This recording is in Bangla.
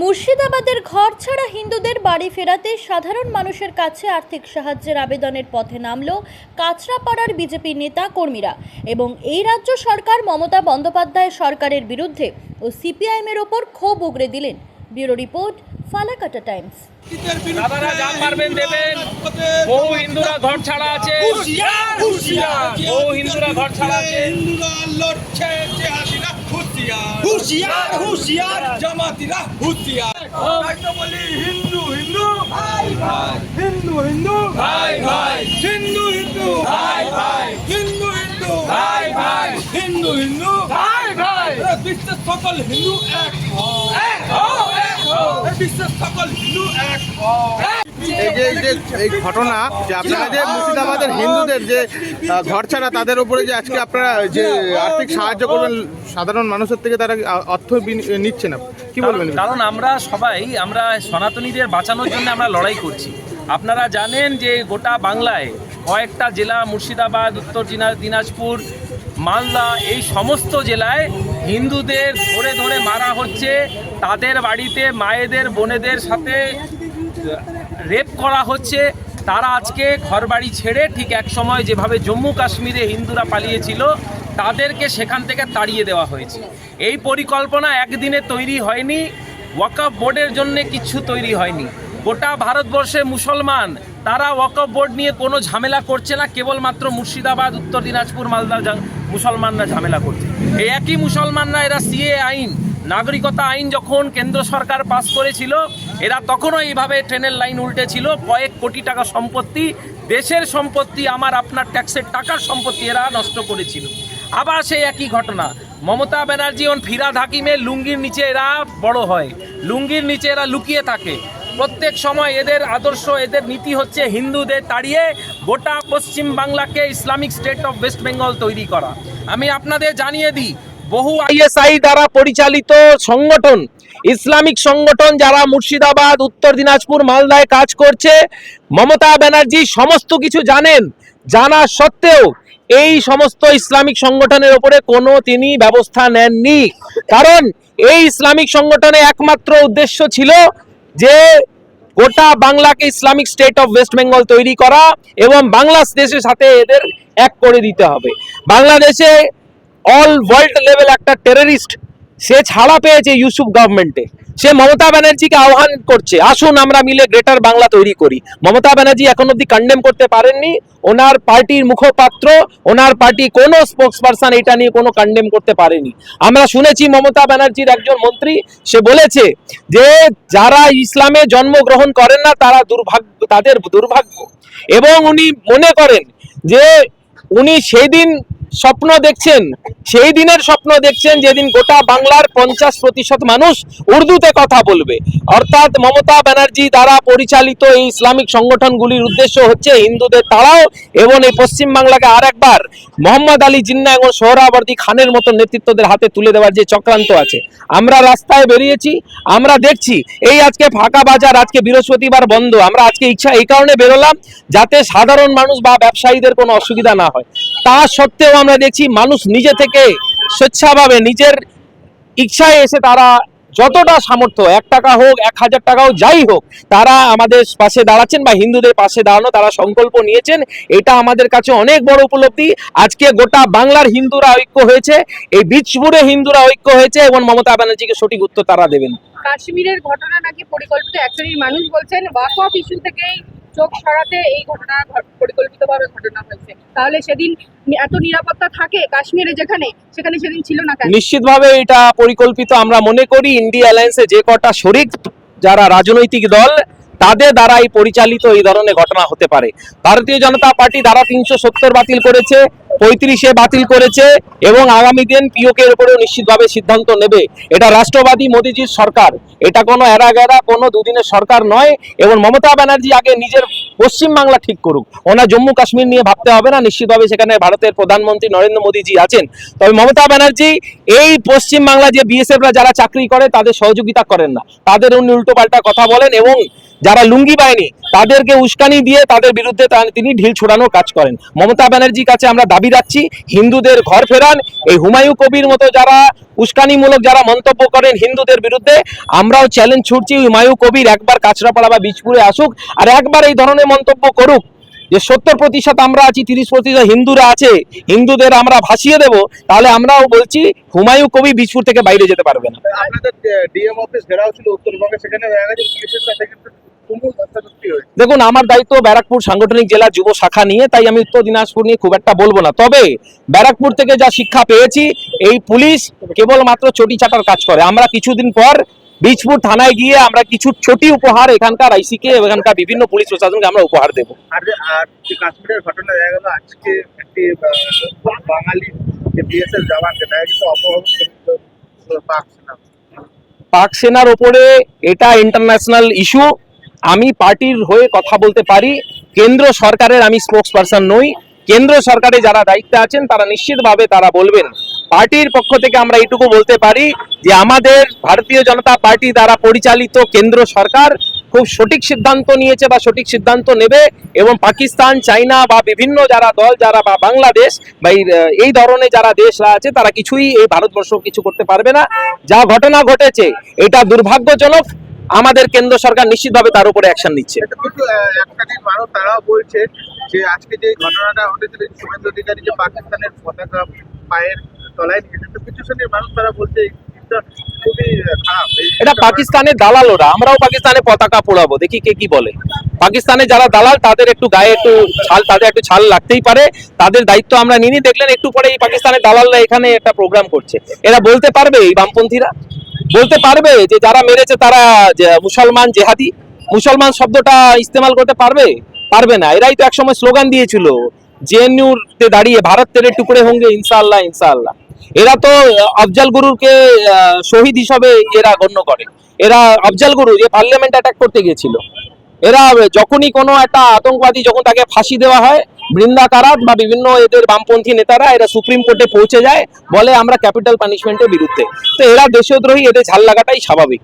মুর্শিদাবাদের ঘর ছাড়া হিন্দুদের বাড়ি ফেরাতে সাধারণ মানুষের কাছে আর্থিক সাহায্যের আবেদনের পথে নামল কাঁচরাপাড়ার বিজেপি নেতা কর্মীরা এবং এই রাজ্য সরকার মমতা বন্দ্যোপাধ্যায় সরকারের বিরুদ্ধে ও সিপিআইএমের ওপর ক্ষোভ উগরে দিলেন। Bureau report Falakata times. দাদারা যা পারবেন দেবেন। বহু হিন্দুরা ঘর ছাড়া আছে। হুঁশিয়ার হুঁশিয়ার। বহু হিন্দুরা ঘর ছাড়া আছে। হিন্দুরা লড়ছে জেহাদিরা হুঁশিয়ার হুঁশিয়ার জামাতিরা হুঁশিয়ার। বলি হিন্দু হিন্দু। ভাই ভাই। হিন্দু হিন্দু। ভাই ভাই। হিন্দু হিন্দু। ভাই ভাই। হিন্দু হিন্দু। ভাই ভাই। হিন্দু হিন্দু। ভাই ভাই। বিশ্বের সকল হিন্দু এক হও। এক হও এক হও। বিশ্বের সকল হিন্দু এক হও। এই যে এই যে এই ঘটনা যে আপনারা যে মুর্শিদাবাদের হিন্দুদের যে ঘর ছাড়া তাদের উপরে যে আজকে আপনারা যে আর্থিক সাহায্য করবেন সাধারণ মানুষের থেকে তারা অর্থ নিচ্ছে না কি বলবেন? কারণ- কারণ আমরা সবাই আমরা সনাতনীদের বাঁচানোর জন্য আমরা লড়াই করছি। আপনারা জানেন যে গোটা বাংলায় কয়েকটা জেলা মুর্শিদাবাদ উত্তর দিনাজপুর মালদা এই সমস্ত জেলায় হিন্দুদের ধরে ধরে মারা হচ্ছে। তাদের বাড়িতে মায়েদের বোনেদের সাথে রেপ করা হচ্ছে, তারা আজকে ঘরবাড়ি ছেড়ে ঠিক এক সময় যেভাবে জম্মু কাশ্মীরে হিন্দুরা পালিয়েছিল, তাদেরকে সেখান থেকে তাড়িয়ে দেওয়া হয়েছে। এই পরিকল্পনা একদিনে তৈরি হয়নি, ওয়াকফ বোর্ডের জন্য কিছু তৈরি হয়নি। গোটা ভারতবর্ষে মুসলমান, তারা ওয়াকফ বোর্ড নিয়ে কোনো ঝামেলা করছে না, কেবলমাত্র মুর্শিদাবাদ, উত্তর দিনাজপুর, মালদা মুসলমানরা ঝামেলা করছে। এই একই মুসলমানরা, এরা সিএ আইন, নাগরিকতা আইন যখন কেন্দ্র সরকার পাস করেছিল এরা তখনও এইভাবে ট্রেনের লাইন উল্টে ছিল। কয়েক কোটি টাকা সম্পত্তি, দেশের সম্পত্তি, আমার আপনার ট্যাক্সের টাকার সম্পত্তি এরা নষ্ট করেছিল। আবার সেই একই ঘটনা। মমতা ব্যানার্জি ওন ফিরাদ হাকিমের লুঙ্গির নিচে এরা বড় হয়। লুঙ্গির নিচে এরা লুকিয়ে থাকে। প্রত্যেক সময় এদের আদর্শ, এদের নীতি হচ্ছে হিন্দুদের তাড়িয়ে গোটা পশ্চিম বাংলাকে Islamic state of west Bengal তৈরি করা। আমি আপনাদের জানিয়ে দিই, বহু আইএসআই দ্বারা পরিচালিত সংগঠন ইসলামিক সংগঠন যারা মুর্শিদাবাদ, উত্তর দিনাজপুর, মালদায় কাজ করছে, মমতা ব্যানার্জি সমস্ত কিছু জানেন। জানা সত্ত্বেও এই সমস্ত ইসলামিক সংগঠনের ওপরে কোনো তিনি ব্যবস্থা নেননি। কারণ এই ইসলামিক সংগঠনে একমাত্র উদ্দেশ্য ছিল যে গোটা বাংলাকে Islamic state of west Bengal তৈরি করা এবং বাংলাদেশের সাথে এদের এক করে দিতে হবে। বাংলাদেশে অল ওয়ার্ল্ড লেভেল একটা টেররিস্ট সে ছাড়া পেয়েছে ইউসুফ গভর্নমেন্টে সে মমতা ব্যানার্জিকে আহ্বান করছে। আসুন আমরা মিলে গ্রেটার বাংলা তৈরি করি। মমতা ব্যানার্জি এখন অব্দি কন্ডেম করতে পারেননি। ওনার পার্টির মুখপাত্র, ওনার পার্টি কোনো স্পোক্স পারসন এটা নিয়ে কোনো কন্ডেম করতে পারেনি। আমরা শুনেছি মমতা ব্যানার্জির একজন মন্ত্রী, সে বলেছে যে, যারা ইসলামে জন্মগ্রহণ করেন না, তারা দুর্ভাগ্য, তাদের দুর্ভাগ্য। এবং উনি মনে করেন যে, উনি সেই দিন স্বপ্ন দেখছেন, সেই দিনের স্বপ্ন দেখছেন যেদিন গোটা বাংলার পঞ্চাশ প্রতিশত মানুষ উর্দুতে কথা বলবে। অর্থাৎ মমতা ব্যানার্জি দ্বারা পরিচালিত এই ইসলামিক সংগঠনগুলির উদ্দেশ্য হচ্ছে হিন্দুদের তাড়াও এবং এই পশ্চিম বাংলাকে আর একবার মোহাম্মদ আলী জিন্না এবং সোহরাবর্দী খানের মতো নেতৃত্বদের হাতে তুলে দেওয়ার যে চক্রান্ত আছে। আমরা রাস্তায় বেরিয়েছি, আমরা দেখছি, এই আজকে ফাঁকা বাজার, আজকে বৃহস্পতিবার বন্ধ, আমরা আজকে ইচ্ছা এই কারণে বেরোলাম যাতে সাধারণ মানুষ বা ব্যবসায়ীদের কোনো অসুবিধা না হয়। তা সত্ত্বেও আমরা দেখছি মানুষ নিজে থেকে স্বেচ্ছাভাবে নিজের ইচ্ছায় এসে তারা যতটা সামর্থ্য, এক টাকা হোক, এক হাজার টাকাও যাই হোক, তারা আমাদের পাশে দাঁড়াচ্ছেন বা হিন্দুদের পাশে দাঁড়ানো, তারা সংকল্প নিয়েছেন। এটা আমাদের কাছে অনেক বড় উপলব্ধি। আজকে গোটা বাংলার হিন্দুরা ঐক্য হয়েছে, এই বীজপুরে হিন্দুরা ঐক্য হয়েছে এবং মমতা ব্যানার্জিকে সঠিক উত্তর তারা দেবেন। কাশ্মীরের ঘটনা নাকি পরিকল্পিত, এক মানুষ বলছেন ওয়াক অফ ইস্যু থেকেই চোখ সরাতে এই ঘটনা ঘট- পরিকল্পিতভাবে ঘটনা হয়েছে। তাহলে সেদিন এত নিরাপত্তা থাকে কাশ্মীরে যেখানে, সেখানে সেদিন ছিল না নিশ্চিতভাবে এটা পরিকল্পিত আমরা মনে করি ইন্ডিয়া অ্যালায়েন্সে যে কটা শরিক যারা রাজনৈতিক দল, তাদের দ্বারাই পরিচালিত এই ধরনের ঘটনা হতে পারে। ভারতীয় জনতা পার্টি দ্বারা তিনশো সত্তর বাতিল করেছে। পঁয়ত্রিশে বাতিল করেছে এবং আগামী দিন পিওকে এর উপরেও নিশ্চিতভাবে সিদ্ধান্ত নেবে। এটা রাষ্ট্রবাদী মোদীজির সরকার। এটা কোনো এরা গেরা কোনো দুদিনের সরকার নয়। এবং মমতা ব্যানার্জি আগে নিজের পশ্চিম বাংলা ঠিক করুক। ওনার জম্মু কাশ্মীর নিয়ে ভাবতে হবে না, নিশ্চিতভাবে সেখানে ভারতের প্রধানমন্ত্রী নরেন্দ্র মোদীজি আছেন। তবে মমতা ব্যানার্জি, এই পশ্চিম বাংলা যে বিএসএফরা যারা চাকরি করে, তাদের সহযোগিতা করেন না। তাদের উনি উল্টো পাল্টা কথা বলেন এবং যারা লুঙ্গি বাহিনী তাদেরকে উস্কানি দিয়ে তাদের বিরুদ্ধে তিনি ঢিল ছোড়ানোর কাজ করেন। মমতা ব্যানার্জির কাছে আমরা দাবি রাখছি, হিন্দুদের ঘর ফেরান, এই হুমায়ুন কবির মতো যারা উস্কানিমূলক যারা মন্তব্য করেন হিন্দুদের বিরুদ্ধে, আমরাও চ্যালেঞ্জ ছুটছি হুমায়ুন কবির একবার কাঁচরাপাড়া বা বীজপুরে আসুক আর একবার এই ধরনের মন্তব্য করুক যে সত্তর প্রতিশত আমরা আছি, তিরিশ প্রতিশত হিন্দুরা আছে, হিন্দুদের আমরা ভাসিয়ে দেব, তাহলে আমরাও বলছি হুমায়ু কবি বীজপুর থেকে বাইরে যেতে পারবে না। দেখুন আমার দায়িত্ব ব্যারাকপুর সাংগঠনিক জেলা যুব শাখা নিয়ে তাই আমি উত্তর দিনাজপুর নিয়ে খুব একটা বলব না। তবে ব্যারাকপুর থেকে যা শিক্ষা পেয়েছি এই পুলিশ কেবলমাত্র চটি চাটার কাজ করে। আমরা কিছুদিন পর বীজপুর থানায় গিয়ে আমরা কিছু ছোটি উপহার এখানকার আইসিকে এখানকার বিভিন্ন পুলিশ প্রশাসনকে আমরা উপহার দেবো। আর যে আর যে কাশ্মীরের ঘটনা দেখা গেল আজকে একটি বাঙালি বিএসএফ জওয়ানকে দেখা গেছে অপহরণ পাক পাক সেনার ওপরে এটা ইন্টারন্যাশনাল ইস্যু আমি পার্টির হয়ে কথা বলতে পারি, কেন্দ্র সরকারের আমি স্পোক্স পারসন নই। কেন্দ্র সরকারে যারা দায়িত্বে আছেন, তারা নিশ্চিতভাবে তারা বলবেন। পার্টির পক্ষ থেকে আমরা এইটুকু বলতে পারি যে আমাদের ভারতীয় জনতা পার্টি দ্বারা পরিচালিত কেন্দ্র সরকার খুব সঠিক সিদ্ধান্ত নিয়েছে বা সঠিক সিদ্ধান্ত নেবে এবং পাকিস্তান, চাইনা বা বিভিন্ন যারা দল, যারা বা বাংলাদেশ বা এই ধরনের যারা দেশরা আছে, তারা কিছুই এই ভারতবর্ষ কিছু করতে পারবে না। যা ঘটনা ঘটেছে, এটা দুর্ভাগ্যজনক। আমাদের কেন্দ্র সরকার নিশ্চিতভাবে তার উপরে অ্যাকশন নিচ্ছে। তারাও বলছে যে আজকে যে ঘটনাটা ঘটেছিল শুভেন্দু অধিকারী যে পাকিস্তানের পতাকা পায়ের তলায় কিছু শ্রেণির মানুষ তারা বলছে এটা পাকিস্তানের দালাল ওরা আমরাও পাকিস্তানে পতাকা পোড়াবো দেখি কে কি বলে। পাকিস্তানে যারা দালাল তাদের একটু গায়ে একটু ছাল তাদের একটু ছাল লাগতেই পারে তাদের দায়িত্ব আমরা নিনি দেখলেন একটু পরে এই পাকিস্তানের দালালরা এখানে একটা প্রোগ্রাম করছে। এরা বলতে পারবে এই বামপন্থীরা? বলতে পারবে যে যারা মেরেছে তারা মুসলমান জেহাদি? মুসলমান শব্দটা ইস্তেমাল করতে পারবে? পারবে না। এরাই তো একসময় স্লোগান দিয়েছিল জেএনইউর তে দাঁড়িয়ে ভারত তেরে টুকরে হোঙ্গে ইনশাল্লাহ ইনশাল্লাহ এরা তো আফজাল গুরুকে শহীদ হিসাবে এরা গণ্য করে। এরা আফজাল গুরু যে পার্লামেন্ট অ্যাটাক করতে গিয়েছিল এরা যখনই কোনো একটা আতঙ্কবাদী যখন তাকে ফাঁসি দেওয়া হয়, বৃন্দা কারাত বা বিভিন্ন এদের বামপন্থী নেতারা এরা সুপ্রিম কোর্টে পৌঁছে যায়, বলে আমরা ক্যাপিটাল পানিশমেন্টের বিরুদ্ধে। তো এরা দেশদ্রোহী, এদের ঝাল লাগাটাই স্বাভাবিক।